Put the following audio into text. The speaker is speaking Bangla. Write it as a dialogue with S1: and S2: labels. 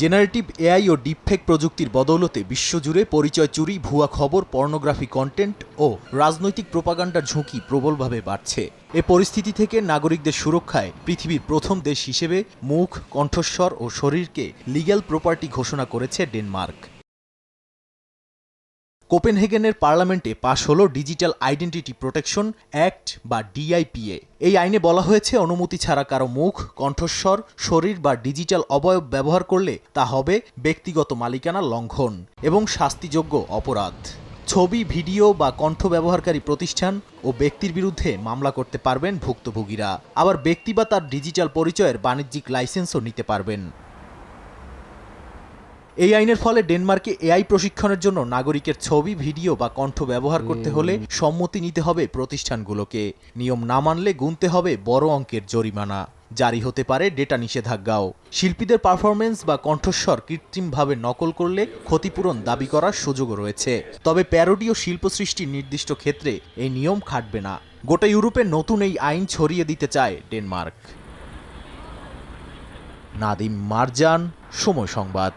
S1: জেনারেটিভ এআই ও ডিপফেক প্রযুক্তির বদৌলতে বিশ্বজুড়ে পরিচয় চুরি, ভুয়া খবর, পর্নোগ্রাফি কন্টেন্ট ও রাজনৈতিক প্রোপাগান্ডার ঝুঁকি প্রবলভাবে বাড়ছে। এ পরিস্থিতি থেকে নাগরিকদের সুরক্ষায় পৃথিবীর প্রথম দেশ হিসেবে মুখ, কণ্ঠস্বর ও শরীরকে লিগ্যাল প্রপার্টি ঘোষণা করেছে ডেনমার্ক। কোপেনহেগেনের পার্লামেন্টে পাশ হল ডিজিটাল আইডেন্টিটি প্রোটেকশন অ্যাক্ট বা ডিআইপিএ। এই আইনে বলা হয়েছে, অনুমতি ছাড়া কারও মুখ, কণ্ঠস্বর, শরীর বা ডিজিটাল অবয়ব ব্যবহার করলে তা হবে ব্যক্তিগত মালিকানা লঙ্ঘন এবং শাস্তিযোগ্য অপরাধ। ছবি, ভিডিও বা কণ্ঠ ব্যবহারকারী প্রতিষ্ঠান ও ব্যক্তির বিরুদ্ধে মামলা করতে পারবেন ভুক্তভোগীরা। আবার ব্যক্তি বা তার ডিজিটাল পরিচয়ের বাণিজ্যিক লাইসেন্সও নিতে পারবেন। এই আইনের ফলে ডেনমার্কে এআই প্রশিক্ষণের জন্য নাগরিকের ছবি ভিডিও বা কণ্ঠ ব্যবহার করতে হলে সম্মতি নিতে হবে প্রতিষ্ঠানগুলোকে। নিয়ম না মানলে গুনতে হবে বড় অঙ্কের জরিমানা। জারি হতে পারে ডেটা নিষেধাজ্ঞাও। শিল্পীদের পারফরমেন্স বা কণ্ঠস্বর কৃত্রিমভাবে নকল করলে ক্ষতিপূরণ দাবি করার সুযোগও রয়েছে। তবে প্যারোডি ও শিল্প সৃষ্টির নির্দিষ্ট ক্ষেত্রে এই নিয়ম খাটবে না। গোটা ইউরোপে নতুন এই আইন ছড়িয়ে দিতে চায় ডেনমার্ক। নাদিম মারজান সময় সংবাদ।